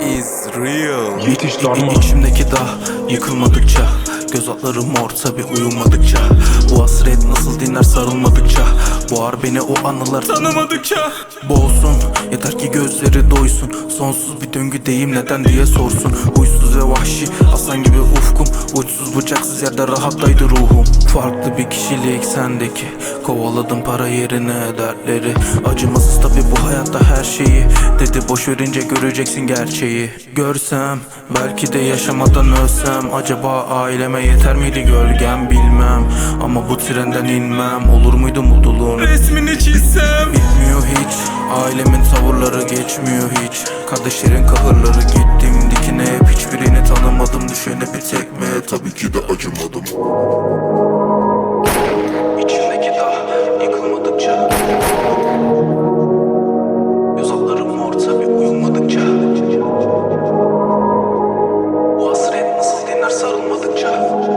is real. Yetiş darma. İçimdeki dağ yıkılmadıkça Göz altları mor tabi uyumadıkça. Bu hasret nasıl dinler sarılmadıkça Boğar beni o anılar. Tanımadıkça. Boğulsun yeter ki gözleri doysun Sonsuz bir döngüdeyim neden diye sorsun. Huysuz ve vahşi aslan gibi ufkum. Uçsuz bıçaksız yerde rahattaydı ruhum. Farklı bir kişilik sendeki. Kovaladım para yerine dertleri. Acımasız tabi bu hayatta her şeyi. Dedi boş verince göreceksin gerçeği. Görsem belki de yaşamadan ölsem. Acaba aileme yeter miydi gölgem bilmem. Ama bu trenden inmem. Olur muydu mutluluğun? Resmini çizsem. Bitmiyor hiç Ailemin tavırları geçmiyor hiç. Kardeşlerin kahırları gittim dikine. Hep hiçbirini tanımadım düşene bir tekme Tabii ki de acımadım. İçimdeki dağ yıkılmadıkça Göz altlarım mor tabi Bu hasret nasıl diner sarılmadıkça.